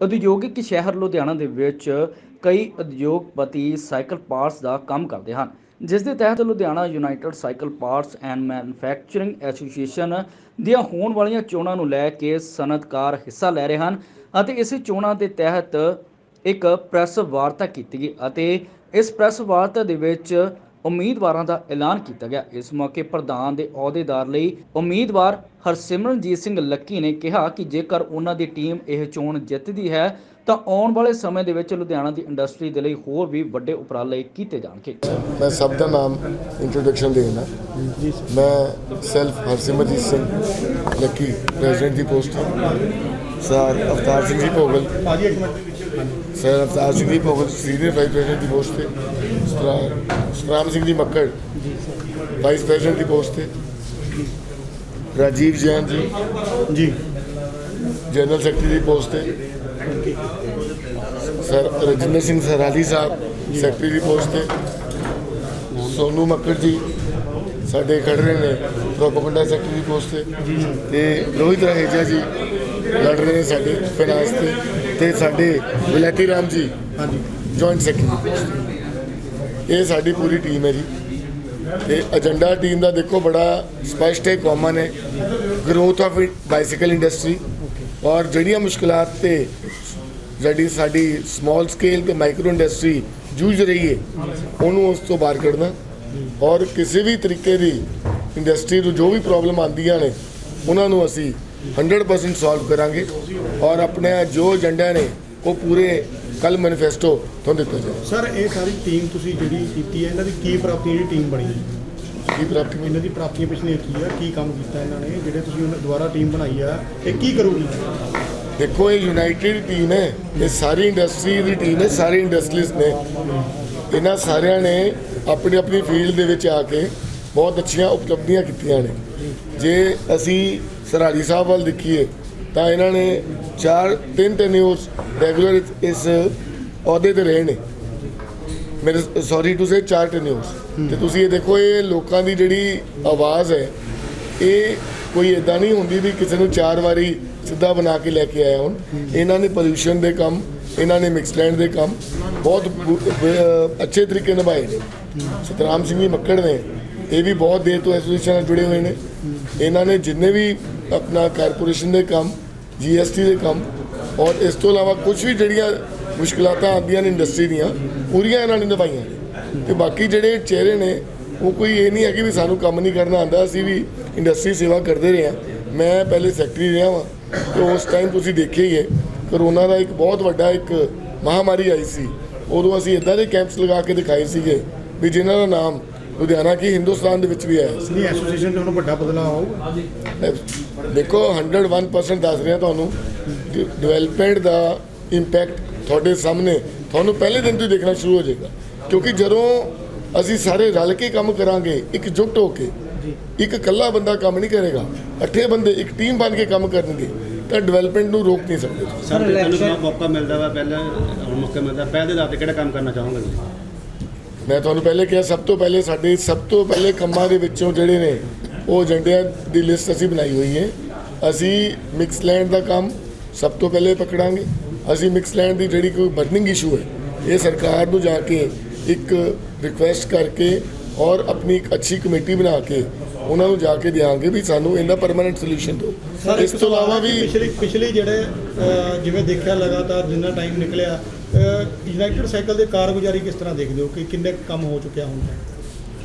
ਉਦਯੋਗਿਕ ਸ਼ਹਿਰ ਲੁਧਿਆਣਾ ਦੇ ਵਿੱਚ ਕਈ ਉਦਯੋਗਪਤੀ ਸਾਈਕਲ ਪਾਰਟਸ ਦਾ ਕੰਮ ਕਰਦੇ ਹਨ, ਜਿਸ ਦੇ ਤਹਿਤ Ludhiana united cycle parts and manufacturing association ਦੀਆਂ ਹੋਣ ਵਾਲੀਆਂ ਚੋਣਾਂ ਨੂੰ ਲੈ ਕੇ ਸਨਅਤਕਾਰ ਹਿੱਸਾ ਲੈ ਰਹੇ ਹਨ ਅਤੇ ਇਸੇ ਚੋਣਾਂ ਦੇ ਤਹਿਤ ਇੱਕ ਪ੍ਰੈਸ ਵਾਰਤਾ ਕੀਤੀ ਗਈ ਅਤੇ ਇਸ ਪ੍ਰੈਸ ਵਾਰਤਾ ਦੇ ਵਿੱਚ ਉਮੀਦਵਾਰਾਂ ਦਾ ਐਲਾਨ ਕੀਤਾ ਗਿਆ। ਇਸ ਮੌਕੇ ਪ੍ਰਧਾਨ ਦੇ ਅਹੁਦੇਦਾਰ ਲਈ ਉਮੀਦਵਾਰ ਹਰਸਿਮਰਨਜੀਤ ਸਿੰਘ ਲੱਕੀ ਨੇ ਕਿਹਾ ਕਿ ਜੇਕਰ ਉਹਨਾਂ ਦੀ ਟੀਮ ਇਹ ਚੋਣ ਜਿੱਤਦੀ ਹੈ, ਤਾਂ ਆਉਣ ਵਾਲੇ ਸਮੇਂ ਦੇ ਵਿੱਚ ਲੁਧਿਆਣਾ ਦੀ ਇੰਡਸਟਰੀ ਦੇ ਲਈ ਹੋਰ ਵੀ ਵੱਡੇ ਉਪਰਾਲੇ ਕੀਤੇ ਜਾਣਗੇ। ਮੈਂ ਸਭ ਦਾ ਨਾਮ ਇੰਟਰੋਡਕਸ਼ਨ ਦੇਣਾ ਮੈਂ self Harsimarjit Singh Lucky president ਦੀ post sir Avtar Singh ji Bhogal. Sir Avtar Singh ji Bhogal senior vice president ਦੀ ਪੋਸਟ ਤੇ। ਸਤਰਾ- ਸਤਰਾਮ ਸਿੰਘ ਜੀ ਮੱਕੜ। ਵਾਈਸ ਪ੍ਰੈਜ਼ੀਡੈਂਟ ਦੀ ਪੋਸਟ ਤੇ। ਰਾਜੀਵ ਜੈਨ ਜੀ। ਜੀ। ਜਨਰਲ ਸੈਕਟਰੀ ਦੀ ਪੋਸਟ ਤੇ। ਸਰ ਰਜਿੰਦਰ ਸਿੰਘ ਸਰਾਲੀ ਸਾਹਿਬ ਸੈਕਟਰੀ ਦੀ ਪੋਸਟ ਤੇ। ਸੋਨੂ ਮੱਕੜ ਜੀ ਸਾਡੇ ਖੜ ਰਹੇ ਨੇ ਪ੍ਰੋਪਗੈਂਡਾ ਸੈਕਟਰੀ ਦੀ ਪੋਸਟ ਤੇ। ਤੇ ਰੋਹਿਤ ਰਹੇਜਾ ਜੀ ਲੜ ਰਹੇ ਨੇ ਸਾਡੇ ਫਾਈਨਾਂਸ ਤੇ। ਤੇ ਸਾਡੇ ਵਿਲਾਤੀ ਰਾਮ ਜੀ, ਹਾਂਜੀ ਜੁਆਇੰਟ ਸੈਕਟਰੀ ਇਹ ਸਾਡੀ ਪੂਰੀ ਟੀਮ ਹੈ ਜੀ। ਤੇ ਏਜੰਡਾ ਟੀਮ ਦਾ ਦੇਖੋ ਬੜਾ ਸਪਸ਼ਟ ਹੈ ਕਾਮਨ ਹੈ। ਗਰੋਥ ਆਫ ਬਾਈਸਾਈਕਲ ਇੰਡਸਟਰੀ ਔਰ ਜਿਹੜੀਆਂ ਮੁਸ਼ਕਲਾਂ ਤੇ ਜਿਹੜੀ ਸਾਡੀ ਸਮਾਲ ਸਕੇਲ ਤੇ ਮਾਈਕਰੋ ਇੰਡਸਟਰੀ ਜੂਝ ਰਹੀ ਹੈ, ਉਹਨੂੰ ਉਸ ਤੋਂ ਬਾਹਰ ਕੱਢਣਾ। ਔਰ ਕਿਸੇ ਵੀ ਤਰੀਕੇ ਦੀ ਇੰਡਸਟਰੀ ਨੂੰ ਜੋ ਵੀ ਪ੍ਰੋਬਲਮ ਆਉਂਦੀਆਂ ਨੇ, ਉਹਨਾਂ ਨੂੰ ਅਸੀਂ 100% ਸੋਲਵ ਕਰਾਂਗੇ ਔਰ ਆਪਣੇ ਜੋ ਏਜੰਡਾ ਨੇ ਉਹ ਪੂਰੇ ਕੱਲ ਮੈਨੀਫੈਸਟੋ ਤੁਹਾਨੂੰ ਦਿੱਤਾ ਜਾਏ ਸਰ ਇਹ ਸਾਰੀ ਟੀਮ ਤੁਸੀਂ ਜਿਹੜੀ ਕੀਤੀ ਹੈ ਇਹਨਾਂ ਦੀ ਕੀ ਪ੍ਰਾਪਤੀਆਂ ਜਿਹੜੀ ਟੀਮ ਬਣੀ ਹੈ? ਕੀ ਪ੍ਰਾਪਤੀ? ਇਹਨਾਂ ਦੀ ਪ੍ਰਾਪਤੀਆਂ ਪਿਛਲੀਆਂ ਕੀ ਆ ਕੀ ਕੰਮ ਕੀਤਾ ਇਹਨਾਂ ਨੇ ਜਿਹੜੇ ਤੁਸੀਂ ਉਹਨਾਂ ਦੁਬਾਰਾ ਟੀਮ ਬਣਾਈ ਆ ਇਹ ਕੀ ਕਰੂਗੀ? ਦੇਖੋ ਇਹ ਯੂਨਾਈਟਿਡ ਟੀਮ ਹੈ ਇਹ ਸਾਰੀ ਇੰਡਸਟਰੀ ਦੀ ਟੀਮ ਹੈ ਸਾਰੇ ਇੰਡਸਟਰੀਜ਼ ਨੇ। ਇਹਨਾਂ ਸਾਰਿਆਂ ਨੇ ਆਪਣੀ ਆਪਣੀ ਫੀਲਡ ਦੇ ਵਿੱਚ ਆ ਕੇ ਬਹੁਤ ਅੱਛੀਆਂ ਉਪਲਬਧੀਆਂ ਕੀਤੀਆਂ ਨੇ। ਜੇ ਅਸੀਂ ਸਰਾਲੀ ਸਾਹਿਬ ਵੱਲ ਦੇਖੀਏ ਤਾਂ ਇਹਨਾਂ ਨੇ ਚਾਰ ਤਿੰਨ ਟੈਨਿਊਰਸ ਰੈਗੂਲਰ ਇਸ ਅਹੁਦੇ ਤੇ ਰਹੇ ਨੇ। ਮੇਰੇ ਸੌਰੀ ਟੂ ਸੇ ਚਾਰ ਟੈਨਿਊਰਸ ਤੇ ਤੁਸੀਂ ਇਹ ਦੇਖੋ ਇਹ ਲੋਕਾਂ ਦੀ ਜਿਹੜੀ ਆਵਾਜ਼ ਹੈ ਇਹ ਕੋਈ ਇਦਾਂ ਨਹੀਂ ਹੁੰਦੀ ਵੀ ਕਿਸੇ ਨੂੰ ਚਾਰ ਵਾਰੀ ਸਿੱਧਾ ਬਣਾ ਕੇ ਲੈ ਕੇ ਆਇਆ ਹੁਣ। ਇਹਨਾਂ ਨੇ ਪੋਲੂਸ਼ਨ ਦੇ ਕੰਮ ਇਹਨਾਂ ਨੇ ਮਿਕਸਲੈਂਡ ਦੇ ਕੰਮ ਬਹੁਤ ਅੱਛੇ ਤਰੀਕੇ ਨਿਭਾਏ ਨੇ। ਸਤਰਾਮ ਸਿੰਘ ਜੀ ਮੱਕੜ ਨੇ ਇਹ ਵੀ ਬਹੁਤ ਦੇਰ ਤੋਂ ਐਸੋਸੀਏਸ਼ਨ ਨਾਲ ਜੁੜੇ ਹੋਏ ਨੇ। ਇਹਨਾਂ ਨੇ ਜਿੰਨੇ ਵੀ ਆਪਣਾ ਕਾਰਪੋਰੇਸ਼ਨ ਦੇ ਕੰਮ ਜੀਐਸਟੀ ਦੇ ਕੰਮ ਔਰ ਇਸ ਤੋਂ ਇਲਾਵਾ ਕੁਝ ਵੀ ਜਿਹੜੀਆਂ ਮੁਸ਼ਕਲਾਂ ਆਉਂਦੀਆਂ ਨੇ ਇੰਡਸਟਰੀ ਦੀਆਂ, ਪੂਰੀਆਂ ਇਹਨਾਂ ਨੇ ਨਿਭਾਈਆਂ ਨੇ। ਤੇ ਬਾਕੀ ਜਿਹੜੇ ਚਿਹਰੇ ਨੇ, ਉਹ ਕੋਈ ਇਹ ਨਹੀਂ ਹੈ ਕਿ ਵੀ ਸਾਨੂੰ ਕੰਮ ਨਹੀਂ ਕਰਨਾ ਆਂਦਾ ਅਸੀਂ ਵੀ ਇੰਡਸਟਰੀ ਸੇਵਾ ਕਰਦੇ ਰਹੇ ਹਾਂ। ਮੈਂ ਪਹਿਲੇ ਸੈਕਟਰੀ ਰਿਹਾ ਹਾਂ ਤੇ ਉਸ ਟਾਈਮ ਤੁਸੀਂ ਦੇਖਿਆ ਹੀ ਹੈ ਕਰੋਨਾ ਦਾ ਇੱਕ ਬਹੁਤ ਵੱਡਾ ਇੱਕ ਮਹਾਮਾਰੀ ਆਈ ਸੀ। ਉਦੋਂ ਅਸੀਂ ਇਦਾਂ ਦੇ ਕੈਂਪਸ ਲਗਾ ਕੇ ਦਿਖਾਏ ਸੀਗੇ ਵੀ ਜਿਨ੍ਹਾਂ ਦਾ ਨਾਮ ਲੁਧਿਆਣਾ ਕੀ ਹਿੰਦੁਸਤਾਨ ਦੇ ਵਿੱਚ ਵੀ ਸੀ ਨਹੀਂ ਐਸੋਸੀਏਸ਼ਨ ਤੇ ਹੁਣ ਵੱਡਾ ਬਦਲਾਅ ਆਊਗਾ। ਦੇਖੋ 101% ਦੱਸ ਰਿਹਾ ਤੁਹਾਨੂੰ ਡਿਵੈਲਪਮੈਂਟ ਦਾ ਇੰਪੈਕਟ ਤੁਹਾਡੇ ਸਾਹਮਣੇ। ਤੁਹਾਨੂੰ ਪਹਿਲੇ ਦਿਨ ਤੋਂ ਹੀ ਦੇਖਣਾ ਸ਼ੁਰੂ ਹੋ ਜਾਏਗਾ। ਕਿਉਂਕਿ ਜਦੋਂ ਅਸੀਂ ਸਾਰੇ ਰਲ ਕੇ ਕੰਮ ਕਰਾਂਗੇ ਇਕਜੁੱਟ ਹੋ ਕੇ ਇੱਕ ਇਕੱਲਾ ਬੰਦਾ ਕੰਮ ਨਹੀਂ ਕਰੇਗਾ ਅੱਠੇ ਬੰਦੇ ਇੱਕ ਟੀਮ ਬਣ ਕੇ ਕੰਮ ਕਰਨਗੇ ਤਾਂ ਡਿਵੈਲਪਮੈਂਟ ਨੂੰ ਰੋਕ ਨਹੀਂ ਸਕਦੇ। ਸਰ ਤੁਹਾਨੂੰ ਜਦੋਂ ਮੌਕਾ ਮਿਲਦਾ ਵਾ ਪਹਿਲੇ ਹੁਣ ਮੌਕਾ ਮਿਲਦਾ ਪਹਿਲੇ ਦੇ ਤੇ ਕਿਹੜਾ ਕੰਮ ਕਰਨਾ ਚਾਹੋਗੇ ਤੁਸੀਂ? ਮੈਂ ਤੁਹਾਨੂੰ ਪਹਿਲੇ ਕਿਹਾ, ਸਭ ਤੋਂ ਪਹਿਲੇ ਸਾਡੇ, ਸਭ ਤੋਂ ਪਹਿਲੇ ਕੰਮਾਂ ਦੇ ਵਿੱਚੋਂ ਜਿਹੜੇ ਨੇ, ਉਹ ਏਜੰਡਿਆਂ ਦੀ ਲਿਸਟ ਅਸੀਂ ਬਣਾਈ ਹੋਈ ਹੈ। ਅਸੀਂ ਮਿਕਸ ਲੈਂਡ ਦਾ ਕੰਮ ਸਭ ਤੋਂ ਪਹਿਲੇ ਪਕੜਾਂਗੇ। ਅਸੀਂ ਮਿਕਸ ਲੈਂਡ ਦੀ ਜਿਹੜੀ ਕੋਈ ਬਰਨਿੰਗ ਇਸ਼ੂ ਹੈ, ਇਹ ਸਰਕਾਰ ਨੂੰ ਜਾ ਕੇ ਇੱਕ ਰਿਕੁਐਸਟ ਕਰਕੇ ਔਰ ਆਪਣੀ ਇੱਕ ਅੱਛੀ ਕਮੇਟੀ ਬਣਾ ਕੇ ਉਹਨਾਂ ਨੂੰ ਜਾ ਕੇ ਦਿਆਂਗੇ ਵੀ ਸਾਨੂੰ ਇਹਦਾ ਪਰਮਾਨੈਂਟ ਸੋਲੂਸ਼ਨ ਦਿਓ। ਇਸ ਤੋਂ ਇਲਾਵਾ ਵੀ ਪਿਛਲੇ ਪਿਛਲੇ ਜਿਹੜੇ ਜਿਵੇਂ ਦੇਖਿਆ ਲਗਾਤਾਰ ਜਿੰਨਾ ਟਾਈਮ ਨਿਕਲਿਆ ਯੂਨਾਈਟਿਡ ਸਾਈਕਲ ਦੇ ਕਾਰਗੁਜ਼ਾਰੀ ਕਿਸ ਤਰ੍ਹਾਂ ਦੇਖਦੇ ਹੋ ਕਿ ਕਿੰਨੇ ਕੰਮ ਹੋ ਚੁੱਕਿਆ ਹੁਣ ਤੱਕ?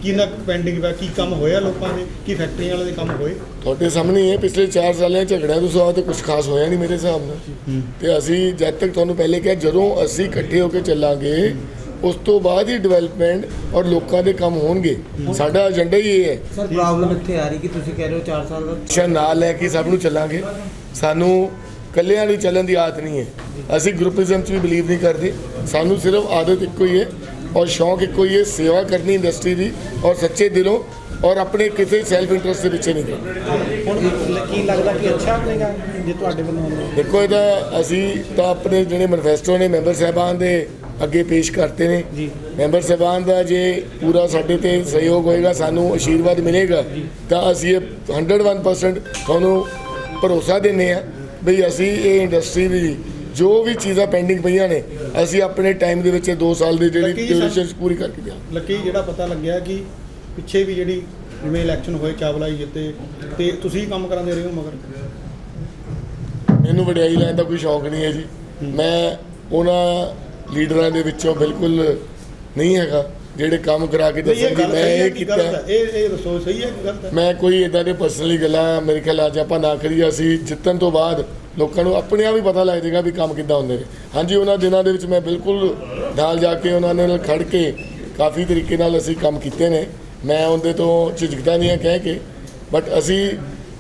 ਕਿੰਨਾ ਪੈਂਡਿੰਗ ਹੈ ਕੀ ਕੰਮ ਹੋਇਆ ਲੋਕਾਂ ਦੇ ਕੀ ਫੈਕਟਰੀਆਂ ਵਾਲੇ ਦੇ ਕੰਮ ਹੋਏ? ਤੁਹਾਡੇ ਸਾਹਮਣੇ ਹੀ ਹੈ ਪਿਛਲੇ 4 ਸਾਲਾਂ 'ਚ ਝਗੜਿਆਂ ਤੋਂ ਸਿਵਾ ਤੇ ਕੁਝ ਖਾਸ ਹੋਇਆ ਨਹੀਂ ਮੇਰੇ ਹਿਸਾਬ ਨਾਲ। ਤੇ ਅਸੀਂ ਜਦ ਤੱਕ ਤੁਹਾਨੂੰ ਪਹਿਲੇ ਕਿਹਾ ਜਦੋਂ ਅਸੀਂ ਇਕੱਠੇ ਹੋ ਕੇ ਚੱਲਾਂਗੇ ਉਸ ਤੋਂ ਬਾਅਦ ਹੀ ਡਿਵੈਲਪਮੈਂਟ ਔਰ ਲੋਕਾਂ ਦੇ ਕੰਮ ਹੋਣਗੇ। ਸਾਡਾ ਏਜੰਡਾ ਹੀ ਇਹ ਹੈ। ਸਰ ਪ੍ਰੋਬਲਮ ਇੱਥੇ ਆ ਰਹੀ ਕਿ ਤੁਸੀਂ ਕਹਿ ਰਹੇ ਹੋ 4 ਸਾਲ ਦਾ ਅੱਛਾ ਨਾਲ ਲੈ ਕੇ ਸਭ ਨੂੰ ਚੱਲਾਂਗੇ। ਸਾਨੂੰ ਇਕੱਲਿਆਂ ਨੂੰ ਚੱਲਣ ਦੀ ਆਦਤ ਨਹੀਂ ਹੈ। ਅਸੀਂ ਗਰੁੱਪਿਜ਼ਮ 'ਚ ਵੀ ਬਲੀਵ ਨਹੀਂ ਕਰਦੇ। ਸਾਨੂੰ ਸਿਰਫ ਆਦਤ ਇੱਕੋ ਹੀ ਹੈ ਔਰ ਸ਼ੌਂਕ ਇੱਕੋ ਹੀ ਹੈ ਸੇਵਾ ਕਰਨੀ ਇੰਡਸਟਰੀ ਦੀ ਔਰ ਸੱਚੇ ਦਿਲੋਂ ਔਰ ਆਪਣੇ ਕਿਸੇ ਸੈਲਫ ਇੰਟਰਸਟ ਦੇ ਪਿੱਛੇ ਨਹੀਂ ਕਰਨਾ ਹੁਣ ਕੀ ਲੱਗਦਾ ਕਿ ਅੱਛਾ ਬਣੇਗਾ ਜੇ ਤੁਹਾਡੇ ਵੱਲੋਂ ਦੇਖੋ ਇਹਦਾ ਅਸੀਂ ਤਾਂ ਆਪਣੇ ਜਿਹੜੇ ਮੈਨੀਫੈਸਟੋ ਨੇ ਮੈਂਬਰ ਸਾਹਿਬਾਨ ਦੇ ਅੱਗੇ ਪੇਸ਼ ਕਰਤੇ ਨੇ। ਜੀ। ਮੈਂਬਰ ਸਾਹਿਬਾਨ ਦਾ ਜੇ ਪੂਰਾ ਸਾਡੇ ਤੇ ਸਹਿਯੋਗ ਹੋਏਗਾ ਸਾਨੂੰ ਆਸ਼ੀਰਵਾਦ ਮਿਲੇਗਾ ਤਾਂ ਅਸੀਂ ਇਹ 101% ਤੁਹਾਨੂੰ ਭਰੋਸਾ ਦਿੰਦੇ ਆ ਵੀ ਅਸੀਂ ਇਹ ਇੰਡਸਟਰੀ ਦੀ ਜੋ ਵੀ ਚੀਜ਼ਾਂ ਪੈਂਡਿੰਗ ਪਈਆਂ ਨੇ ਅਸੀਂ ਆਪਣੇ ਟਾਈਮ ਦੇ ਵਿੱਚ 2 ਸਾਲ ਦੀ ਜਿਹੜੀ ਡਿਊਰੇਸ਼ਨ ਪੂਰੀ ਕਰਕੇ ਦਿਆਂਗੇ। ਲੱਕੀ ਜਿਹੜਾ ਪਤਾ ਲੱਗਿਆ ਕਿ ਪਿੱਛੇ ਵੀ ਜਿਹੜੀ ਜਿਵੇਂ ਇਲੈਕਸ਼ਨ ਹੋਏ ਚਾਵਲਾ ਜੀ ਜਿੱਤੇ ਤੇ ਤੁਸੀਂ ਕੰਮ ਕਰਾਉਂਦੇ ਰਹੇ ਹੋ ਮਗਰ? ਮੈਨੂੰ ਵਡਿਆਈ ਲੈਣ ਦਾ ਕੋਈ ਸ਼ੌਂਕ ਨਹੀਂ ਹੈ ਜੀ। ਮੈਂ ਉਹਨਾਂ ਲੀਡਰਾਂ ਦੇ ਵਿੱਚੋਂ ਬਿਲਕੁਲ ਨਹੀਂ ਹੈਗਾ ਜਿਹੜੇ ਕੰਮ ਕਰਾ ਕੇ ਦੱਸਣ ਕਿ ਮੈਂ ਇਹ ਕੀਤਾ। ਇਹ ਇਹ ਦੱਸੋ ਸਹੀ ਹੈ ਕਿ ਗਲਤ ਹੈ? ਮੈਂ ਕੋਈ ਇਦਾਂ ਦੇ ਪਰਸਨਲੀ ਗੱਲਾਂ ਮੇਰੇ ਖਿਆਲ ਅੱਜ ਆਪਾਂ ਨਾ ਕਰੀਏ ਅਸੀਂ ਜਿੱਤਣ ਤੋਂ ਬਾਅਦ ਲੋਕਾਂ ਨੂੰ ਆਪਣੇ ਆਪ ਹੀ ਪਤਾ ਲੱਗ ਜਾਏਗਾ ਵੀ ਕੰਮ ਕਿੱਦਾਂ ਹੁੰਦੇ ਨੇ। ਹਾਂਜੀ ਉਹਨਾਂ ਦਿਨਾਂ ਦੇ ਵਿੱਚ ਮੈਂ ਬਿਲਕੁਲ ਨਾਲ ਜਾ ਕੇ ਉਹਨਾਂ ਨਾਲ ਖੜ ਕੇ ਕਾਫੀ ਤਰੀਕੇ ਨਾਲ ਅਸੀਂ ਕੰਮ ਕੀਤੇ ਨੇ। ਮੈਂ ਉਹਦੇ ਤੋਂ ਝਿਜਕਦਾ ਨਹੀਂ ਹਾਂ ਕਹਿ ਕੇ ਬਟ ਅਸੀਂ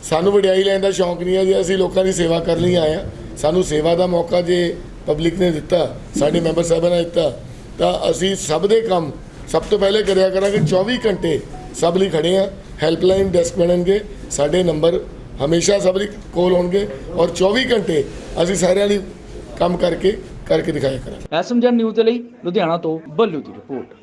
ਸਾਨੂੰ ਵਡਿਆਈ ਲੈਣ ਦਾ ਸ਼ੌਂਕ ਨਹੀਂ ਹੈ ਜੀ ਅਸੀਂ ਲੋਕਾਂ ਦੀ ਸੇਵਾ ਕਰਨ ਲਈ ਆਏ ਹਾਂ ਸਾਨੂੰ ਸੇਵਾ ਦਾ ਮੌਕਾ ਜੇ ਪਬਲਿਕ ਨੇ ਦਿੱਤਾ, ਸਾਡੇ ਮੈਂਬਰ ਸਾਹਿਬਾਂ ਨੇ ਦਿੱਤਾ, ਤਾਂ ਅਸੀਂ ਸਭ ਦੇ ਕੰਮ ਸਭ ਤੋਂ ਪਹਿਲੇ ਕਰਿਆ ਕਰਾਂਗੇ 24 ਘੰਟੇ ਸਭ ਲਈ ਖੜੇ ਆ ਹੈਲਪਲਾਈਨ ਡੈਸਕ ਬਣਨਗੇ, ਸਾਡੇ ਨੰਬਰ ਹਮੇਸ਼ਾ ਸਭ ਲਈ ਕੋਲ ਹੋਣਗੇ ਔਰ 24 ਘੰਟੇ ਅਸੀਂ ਸਾਰਿਆਂ ਲਈ ਕੰਮ ਕਰਕੇ ਕਰਕੇ ਦਿਖਾਇਆ ਕਰਾਂਗੇ। ਐਸਐਮਜਨ ਨਿਊਜ਼ ਦੇ ਲਈ ਲੁਧਿਆਣਾ ਤੋਂ ਬੱਲੂ ਦੀ ਰਿਪੋਰਟ।